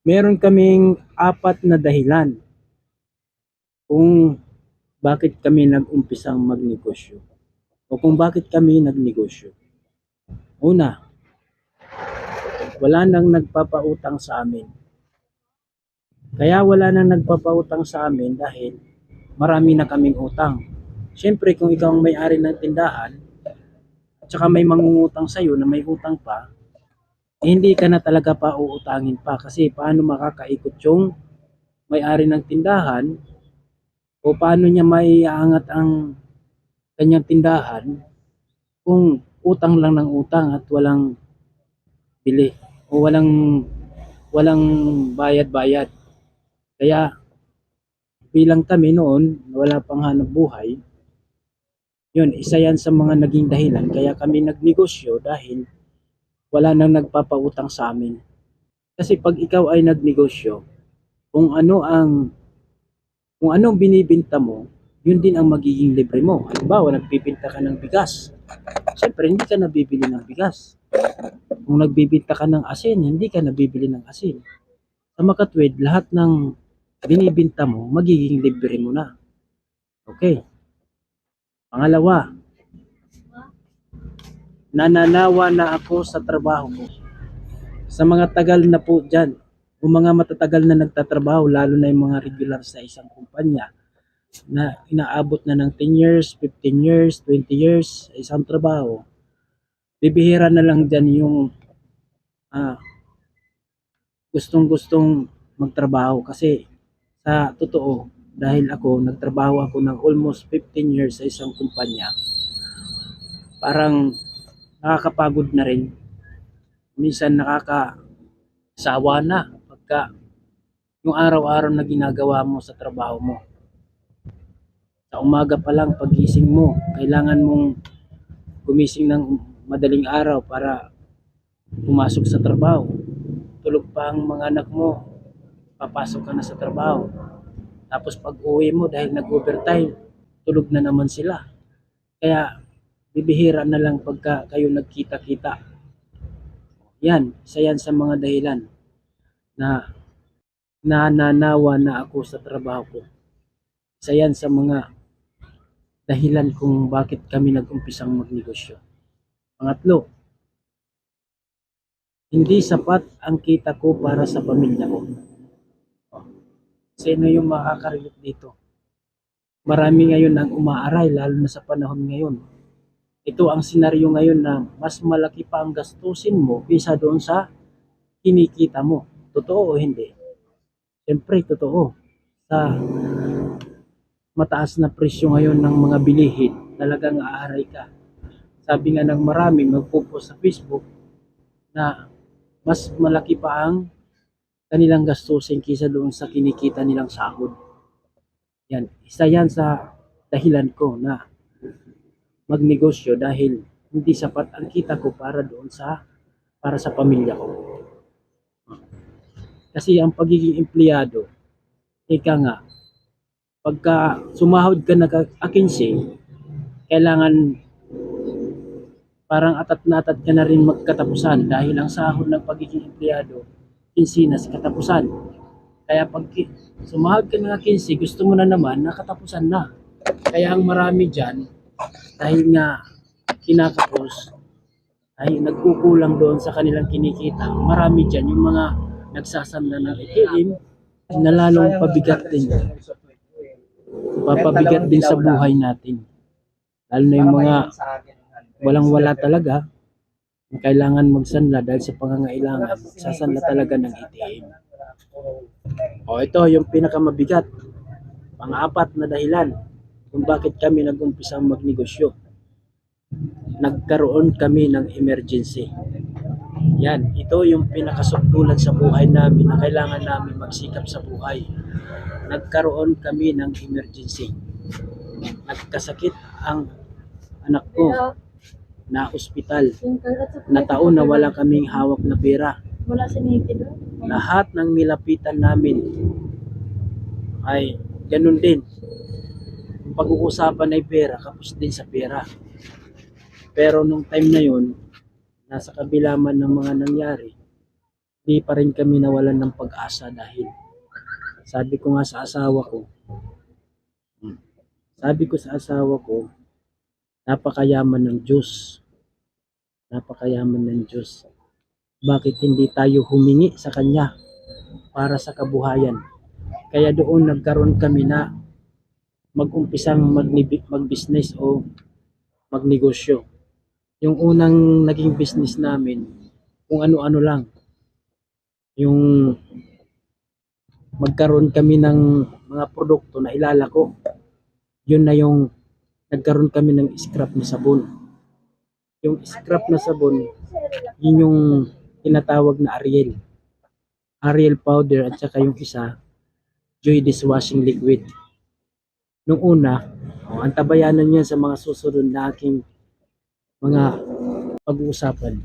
meron kaming apat na dahilan kung bakit kami nag-umpisang magnegosyo o kung bakit kami nagnegosyo. Una, wala nang nagpapautang sa amin. Kaya wala nang nagpapautang sa amin dahil marami na kaming utang. Siyempre, kung ikaw ang may-ari ng tindahan, at saka may mangungutang sa'yo na may utang pa, hindi ka na talaga pa uutangin pa kasi paano makakaikot yung may-ari ng tindahan o paano niya maiaangat ang kanyang tindahan kung utang lang ng utang at walang bili o walang walang bayad-bayad. Kaya bilang kami noon, wala pang hanap buhay, yun, isa yan sa mga naging dahilan. Kaya kami nagnegosyo dahil wala nang nagpapautang sa amin. Kasi pag ikaw ay nagnegosyo, kung ano ang kung anong binibinta mo, yun din ang magiging libre mo. Halimbawa, nagbibinta ka ng bigas. Siyempre, hindi ka nabibili ng bigas. Kung nagbibinta ka ng asin, hindi ka nabibili ng asin. Sa makatwid, lahat ng binibinta mo, magiging libre mo na. Okay. Pangalawa, nananawa na ako sa trabaho ko. Sa mga tagal na po dyan, kung mga matatagal na nagtatrabaho, lalo na yung mga regular sa isang kumpanya, na inaabot na ng 10 years, 15 years, 20 years sa isang trabaho, bibihira na lang dyan yung ah, gustong-gustong magtrabaho kasi sa totoo, dahil ako, nagtrabaho ako ng almost 15 years sa isang kumpanya, parang nakakapagod na rin. Minsan nakakasawa na pagka yung araw-araw na ginagawa mo sa trabaho mo. Sa umaga pa lang, pagising mo, kailangan mong gumising ng madaling araw para pumasok sa trabaho. Tulog pa ang mga anak mo, papasok ka na sa trabaho. Tapos pag uwi mo dahil nag-overtime, tulog na naman sila. Kaya bibihira na lang pagka kayo nagkita-kita. Yan, isa yan sa mga dahilan na nananawa na ako sa trabaho ko. Isa yan sa mga dahilan kung bakit kami nag-umpisang magnegosyo. Pangatlo, hindi sapat ang kita ko para sa pamilya ko. Sino yung makaka-relate dito? Marami ngayon ang umaaray, lalo na sa panahon ngayon. Ito ang senaryo ngayon na mas malaki pa ang gastusin mo kaysa doon sa kinikita mo. Totoo o hindi? Siyempre, totoo. Sa mataas na presyo ngayon ng mga bilihin, talagang aaray ka. Sabi nga ng marami, magpo-post sa Facebook na mas malaki pa ang kanilang gastusin kaysa doon sa kinikita nilang sahod. Yan, isa yan sa dahilan ko na magnegosyo dahil hindi sapat ang kita ko para doon sa para sa pamilya ko. Kasi ang pagiging empleyado, ika nga, pagka sumahod ka na akinsi, kailangan parang atat na atat ka na rin magkatapusan dahil ang sahod ng pagiging empleyado, kinsinas katapusan. Kaya pag sumahod ka ng 15, gusto mo na naman nakatapusan na. Kaya ang marami dyan, dahil nga kinakapos, ay nagkukulang doon sa kanilang kinikita. Marami dyan yung mga nagsasanda ng ATM na lalong pabigat din. Papabigat din sa buhay natin. Lalo na yung mga walang-wala talaga, kailangan magsanla dahil sa pangangailangan, sasanla talaga ng ATM. O ito yung pinakamabigat, pang-apat na dahilan kung bakit kami nag-umpisang magnegosyo. Nagkaroon kami ng emergency. Yan, ito yung pinakasukdulan sa buhay namin na kailangan namin magsikap sa buhay. Nagkaroon kami ng emergency. Nagkasakit ang anak ko na ospital na taon na wala kaming hawak na pera. Wala. Lahat ng nilapitan namin ay ganun din. Pag-uusapan ay pera, kapos din sa pera. Pero nung time na yun, nasa kabila man ng mga nangyari, di pa rin kami nawalan ng pag-asa dahil sabi ko nga sa asawa ko, hmm, sabi ko sa asawa ko, napakayaman ng Diyos. Napakayaman ng Diyos. Bakit hindi tayo humingi sa Kanya para sa kabuhayan? Kaya doon nagkaroon kami na mag-umpisang mag-business o magnegosyo. Yung unang naging business namin, kung ano-ano lang. Yung magkaroon kami ng mga produkto na ilalako. Yun na yung nagkaroon kami ng scrap na sabon. Yung scrap na sabon, yun yung tinatawag na Ariel. Ariel powder at saka yung isa, Joy dishwashing liquid. Nung una, oh, ang tabayanan niya sa mga susunod na aking mga pag-uusapan.